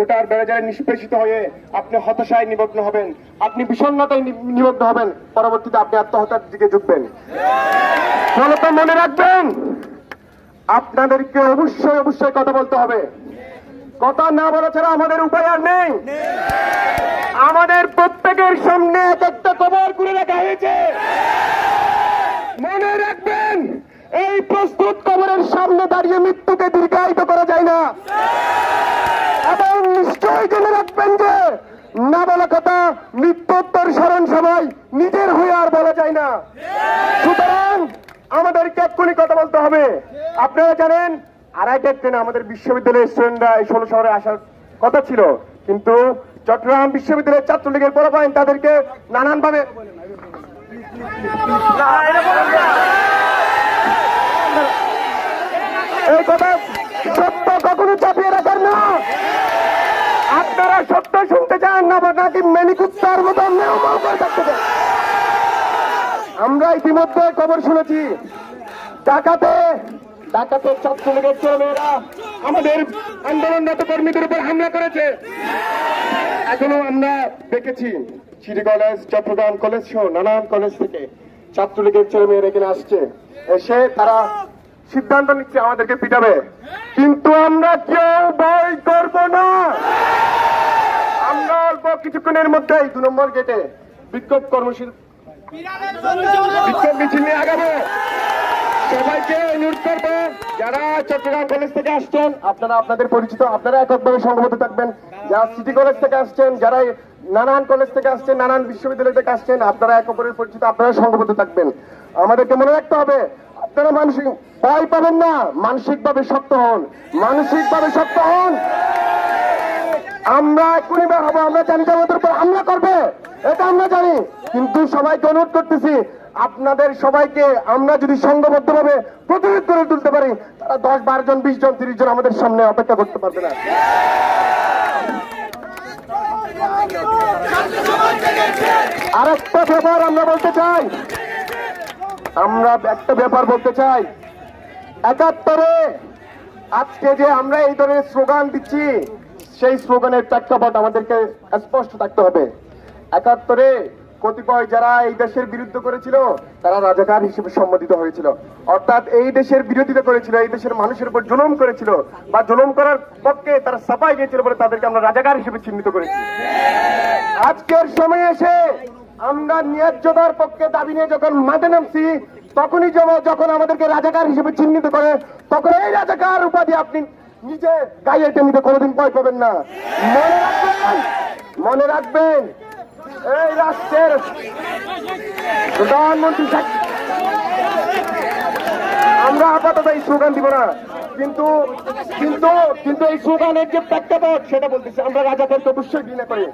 কোটার বেড়াজারে নিষ্পেষিত হয়ে আপনি হতাশায় নিমগ্ন হবেন। আপনি বিষণ্ণতায় নি- নিমগ্ন হবেন। পরবর্তীতে আপনি আত্মহত্যার দিকে ঝুঁকবেন। মনে রাখবেন, আপনাদেরকে অবশ্যই অবশ্যই কথা বলতে হবে। কথা না বলা ছাড়া আমাদের উপায় আর নেই। আমাদের প্রত্যেকের সামনে এক একটা কবর করে রাখা হয়েছে মনে রাখবেন এই প্রস্তুত কবরের সামনে দাঁড়িয়ে মৃত্যুকে দীর্ঘায়িত করা যায় না এবং নিশ্চয় জেনে রাখবেন যে না বলা কথা মৃত্যুত্তর স্মরণ সবাই নিজের হয়ে আর বলা যায় না সুতরাং আমাদেরকে এক্ষুনি কথা বলতে হবে। আপনারা জানেন আড়াইটার ট্রেনে আমাদের বিশ্ববিদ্যালয়ের স্টুডেন্টরা এই ষোলো শহরে আসার কথা ছিল। কিন্তু চট্টগ্রাম বিশ্ববিদ্যালয়ের ছাত্রলীগের পরাবাহিন তাদেরকে নানানভাবে এই কথা সত্য কখনো চাপিয়ে রাখার না। আপনারা সত্য শুনতে চান না নাকি মেনিকুত্তার মতো করে থাকতে চান? আমরা ইতিমধ্যে খবর শুনেছি। ঢাকাতে আমাদের আন্দোলনরত কর্মীদের উপর হামলা করেছে। এখনও আমরা দেখেছি সিটি কলেজ, চট্টগ্রাম কলেজ সহ নানান কলেজ থেকে ছাত্রলীগের এখানে আসছে। এসে তারা সিদ্ধান্ত নিচ্ছে আমাদেরকে পিটাবে। কিন্তু আমরা কেউ ভয় করব না। আমরা অল্প কিছুক্ষণের মধ্যেই দু নম্বর গেটে বিক্ষোভ কর্মসূচি বিক্ষোভ মিছিল নিয়ে আগাবো। সবাইকে অনুরোধ করব, যারা চট্টগ্রাম কলেজ থেকে আসছেন, আপনারা আপনাদের পরিচিত, আপনারা এককভাবে সংগঠিত থাকবেন। যারা সিটি কলেজ থেকে আসছেন, যারা নানান কলেজ থেকে আসছেন, নানান বিশ্ববিদ্যালয় থেকে আসছেন, আপনারা এক অপরের পরিচিত, আপনারা সংগঠিত থাকবেন। আমাদেরকে মনে রাখতে হবে, আপনারা মানসিক ভয় পাবেন না, মানসিকভাবে শক্ত হন। মানসিকভাবে শক্ত হন। আমরা এক্ষুনি হব, আমরা জানি আমাদের উপর হামলা করবে, এটা আমরা জানি। কিন্তু সবাইকে অনুরোধ করতেছি, আপনাদের সবাইকে আমরা যদি সংঘবদ্ধ ভাবে প্রতিরোধ করে তুলতে পারি, তারা দশ, বারো জন, বিশ জন, তিরিশ জন আমাদের সামনে অপেক্ষা করতে পারবে না। আর একটা ব্যাপার আমরা বলতে চাই, আমরা একটা ব্যাপার বলতে চাই। একাত্তরে, আজকে যে আমরা এই ধরনের স্লোগান দিচ্ছি, সেই স্লোগানের প্রেক্ষাপট আমাদেরকে স্পষ্ট থাকতে হবে। একাত্তরে কতিপয় যারা এই দেশের বিরুদ্ধে করেছিল, তারা রাজাকার হিসেবে সম্বোধিত হয়েছিল। অর্থাৎ এই দেশের বিরোধিতা করেছিল, এই দেশের মানুষের উপর জুলুম করেছিল বা জুলুম করার পক্ষে তারা সাফাই গিয়েছিল বলে তাদেরকে আমরা রাজাকার হিসেবে চিহ্নিত করেছি। আজকের সময় এসে আমরা ন্যায্যতার পক্ষে দাবি নিয়ে যখন মাঠে নামছি, তখনই যখন- আমাদেরকে রাজাকার হিসেবে চিহ্নিত করে, তখন এই রাজাকার উপাধি আপনি নিজে গায়ে টেনিতে কোনোদিন ভয় পাবেন না। মনে রাখবেন মনে রাখবেন। এই রাষ্ট্রের প্রধানমন্ত্রী আমরা আপাতত এই স্লোগান দিব না, কিন্তু কিন্তু কিন্তু এই স্লোগানের যে প্রেক্ষাপট, সেটা বলতেছি, আমরা রাজাদেরকে অবশ্যই ঘৃণা করি।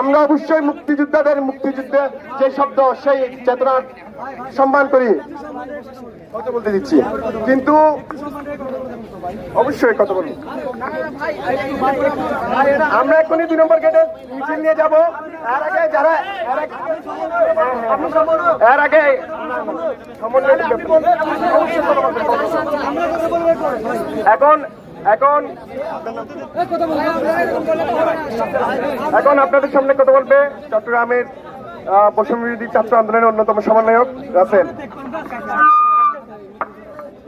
আমরা অবশ্যই মুক্তিযোদ্ধাদের মুক্তিযুদ্ধে যে শব্দ, সেই চেতনা সম্মান করি। কথা বলতে দিচ্ছি। কিন্তু অবশ্যই কথা বলুন আমরা এখনই দুই নম্বর গেটে মিছিল নিয়ে যাব। আগে এর আগে- এখন এখন এখন আপনাদের সামনে কথা বলবে চট্টগ্রামের আহ, বৈষম্য ছাত্র আন্দোলনের অন্যতম সমন্বয়ক রাসেল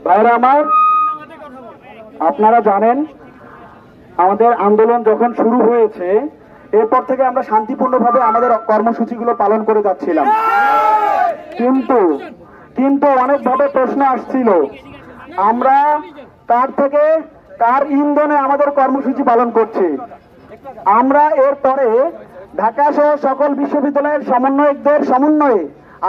ভাইরা আমার আপনারা জানেন আমাদের আন্দোলন যখন শুরু হয়েছে এরপর থেকে আমরা শান্তিপূর্ণভাবে আমাদের কর্মসূচিগুলো পালন করে যাচ্ছিলাম। কিন্তু কিন্তু অনেকভাবে প্রশ্ন আসছিল আমরা তার থেকে তার ইন্ধনে আমাদের কর্মসূচি পালন করছি। আমরা এরপরে ঢাকা সহ সকল বিশ্ববিদ্যালয়ের সমন্বয়কদের সমন্বয়ে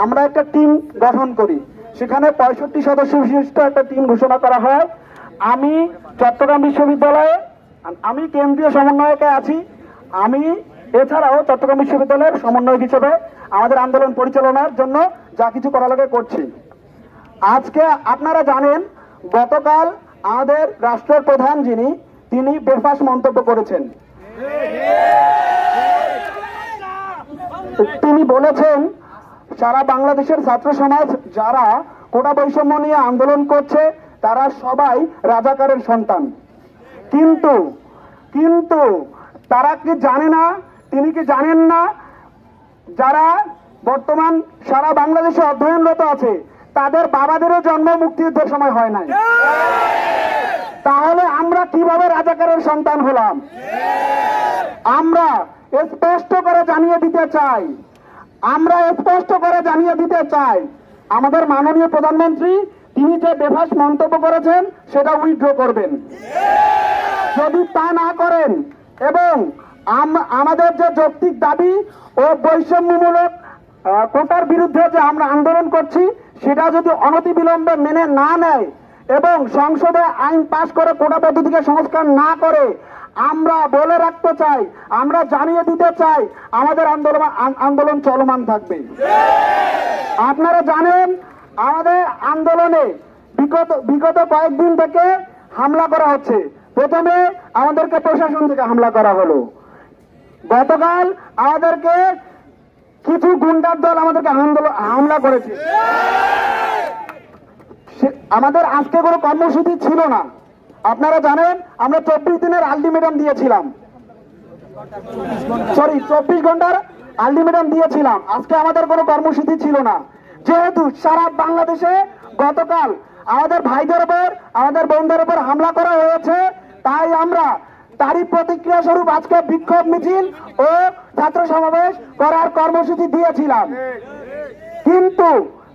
আমরা একটা টিম গঠন করি। সেখানে পঁয়ষট্টি সদস্য বিশিষ্ট একটা টিম ঘোষণা করা হয়। আমি চট্টগ্রাম বিশ্ববিদ্যালয়ে, আমি কেন্দ্রীয় সমন্বয়কে আছি। আমি এছাড়াও চট্টগ্রাম বিশ্ববিদ্যালয়ের সমন্বয়ক হিসেবে আমাদের আন্দোলন পরিচালনার জন্য যা কিছু করা লাগে করছি। আজকে আপনারা জানেন, গতকাল আমাদের রাষ্ট্রের প্রধান যিনি, তিনি বেফাস মন্তব্য করেছেন। তিনি বলেছেন, সারা বাংলাদেশের ছাত্র সমাজ যারা কোটা বৈষম্য নিয়ে আন্দোলন করছে, তারা সবাই রাজাকারের সন্তান। কিন্তু কিন্তু তারা কি জানে না, তিনি কি জানেন না, যারা বর্তমান সারা বাংলাদেশে অধ্যয়নরত আছে, তাদের বাবাদেরও জন্ম মুক্তিযুদ্ধের সময় হয় নাই। তাহলে আমরা কীভাবে রাজাকারের সন্তান হলাম? আমরা স্পষ্ট করে জানিয়ে দিতে চাই। আমরা স্পষ্ট করে জানিয়ে দিতে চাই, আমাদের মাননীয় প্রধানমন্ত্রী, তিনি যে বেভাস মন্তব্য করেছেন, সেটা উইথড্র করবেন। যদি তা না করেন এবং আম- আমাদের যে যৌক্তিক দাবি ও বৈষম্যমূলক কোটার বিরুদ্ধে যে আমরা আন্দোলন করছি, সেটা যদি অনতিবিলম্বে মেনে না নেয় এবং সংসদে আইন পাশ করে কোটা পদ্ধতিকে সংস্কার না করে আমরা বলে রাখতে চাই, আমরা জানিয়ে দিতে চাই, আমাদের আন্দোলন আন্দোলন চলমান থাকবে। আপনারা জানেন, আমাদের আন্দোলনে বিগত বিগত কয়েকদিন থেকে হামলা করা হচ্ছে। প্রথমে আমাদেরকে প্রশাসন থেকে হামলা করা হলো। গতকাল আমাদেরকে কিছু গুন্ডার দল আমাদেরকে হামলা করেছে। আমাদের আজকে কোনো কর্মসূচি ছিল না। আপনারা জানেন, আমরা চব্বিশ দিনের আলটিমেটাম দিয়েছিলাম। সরি চব্বিশ ঘণ্টার আলটিমেটাম দিয়েছিলাম। আজকে আমাদের কোনো কর্মসূচি ছিল না। যেহেতু সারা বাংলাদেশে গতকাল আমাদের ভাইদের উপর, আমাদের বোনদের উপর হামলা করা হয়েছে, তাই আমরা তারই প্রতিক্রিয়া স্বরূপ আজকে বিক্ষোভ মিছিল ও ছাত্র সমাবেশ করার কর্মসূচি দিয়েছিলাম। কিন্তু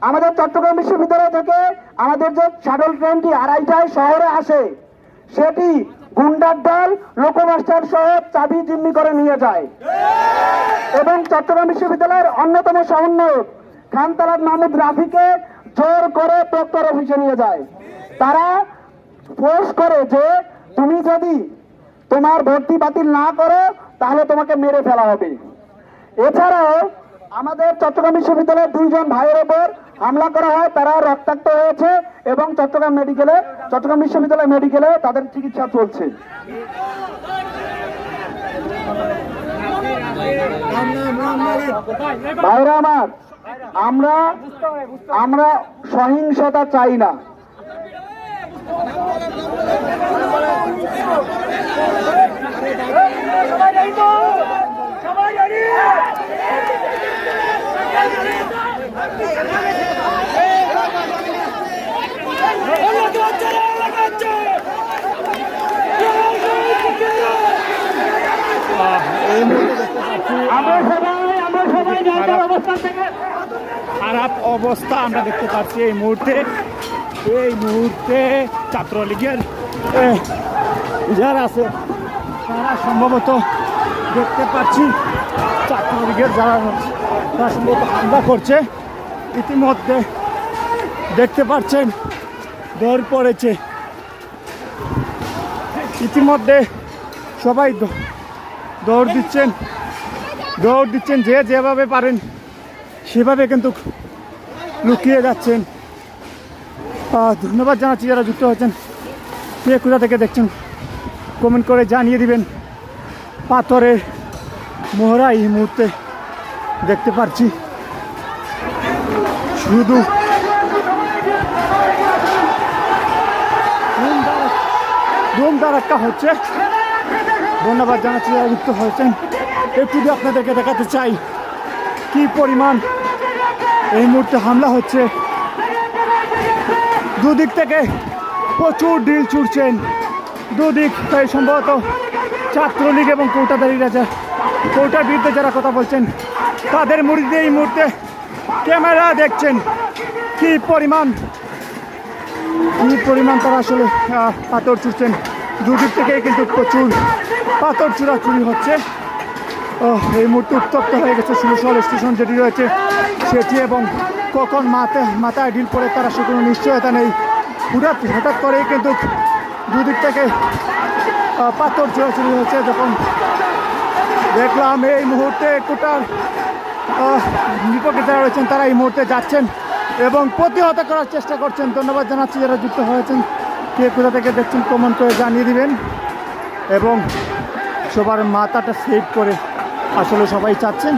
আমাদের চট্টগ্রাম বিশ্ববিদ্যালয় থেকে আমাদের যে শাটল ট্রেনটি আড়াইটায় শহরে আসে সেটি গুন্ডার দল, লোকমাস্টার সহ চাবি জিম্মি করে নিয়ে যায়। এবং চট্টগ্রাম বিশ্ববিদ্যালয়ের অন্যতম সমন্বয়ক খানতালাত মাহমুদ রাফিকে জোর করে প্রক্টর অফিসে নিয়ে যায়। তারা ফোর্স করে যে, তুমি যদি তোমার ভর্তি বাতিল না করো, তাহলে তোমাকে মেরে ফেলা হবে। এছাড়াও আমাদের চট্টগ্রাম বিশ্ববিদ্যালয়ের দুইজন ভাইয়ের ওপর হামলা করা হয়, তারা রক্তাক্ত হয়েছে এবং চট্টগ্রাম মেডিকেলে, চট্টগ্রাম বিশ্ববিদ্যালয় মেডিকেলে তাদের চিকিৎসা চলছে। ভাইরা আমার, আমরা আমরা সহিংসতা চাই না। খারাপ অবস্থা আমরা দেখতে পাচ্ছি এই মুহূর্তে। এই মুহূর্তে ছাত্রলীগের যারা আছে, তারা সম্ভবত দেখতে পাচ্ছি ছাত্রলীগের যারা তারা সম্ভবত হামলা করছে। ইতিমধ্যে দেখতে পাচ্ছেন দৌড় পড়েছে ইতিমধ্যে সবাই দৌড় দিচ্ছেন। দৌড় দিচ্ছেন যে যেভাবে পারেন, সেভাবে কিন্তু লুকিয়ে যাচ্ছেন। ধন্যবাদ জানাচ্ছি যারা যুক্ত হয়েছেন। কে কোথা থেকে দেখছেন কমেন্ট করে জানিয়ে দিবেন। পাথরের মোহরা এই মুহূর্তে দেখতে পাচ্ছি শুধু ধুম ধারাক্কা হচ্ছে। ধন্যবাদ জানাচ্ছি যারা যুক্ত হয়েছেন। একটু আপনাদেরকে দেখাতে চাই, কি পরিমাণ এই মুহূর্তে হামলা হচ্ছে। দুদিক থেকে প্রচুর ডিল ছুটছেন। দুদিক তাই সম্ভবত ছাত্রলীগ এবং কৌটাদারীরা যা কৌটার বিরুদ্ধে যারা কথা বলছেন, তাদের মুড়িতে এই মুহূর্তে ক্যামেরা দেখছেন। কি পরিমাণ কি পরিমাণ তারা আসলে পাথর ছুটছেন। দুদিক থেকে কিন্তু প্রচুর পাথর চুরি হচ্ছে। এই মুহূর্তে উত্তপ্ত হয়ে গেছে সুরসল স্টেশন যেটি রয়েছে সেটি এবং কখন মাথা মাথায় ঢিল পড়ে তারা সে কোনো নিশ্চয়তা নেই। হঠাৎ হঠাৎ করেই কিন্তু দুদিক থেকে পাথর চোরাচুরি হয়েছে যখন দেখলাম এই মুহূর্তে কোটার বিপক্ষে যারা রয়েছেন তারা এই মুহূর্তে যাচ্ছেন এবং প্রতিহত করার চেষ্টা করছেন। ধন্যবাদ জানাচ্ছি যারা যুক্ত হয়েছেন। কে কোথা থেকে দেখছেন কমেন্ট করে জানিয়ে দিবেন। এবং সবার মাথাটা সেভ করে আসলে সবাই চাচ্ছেন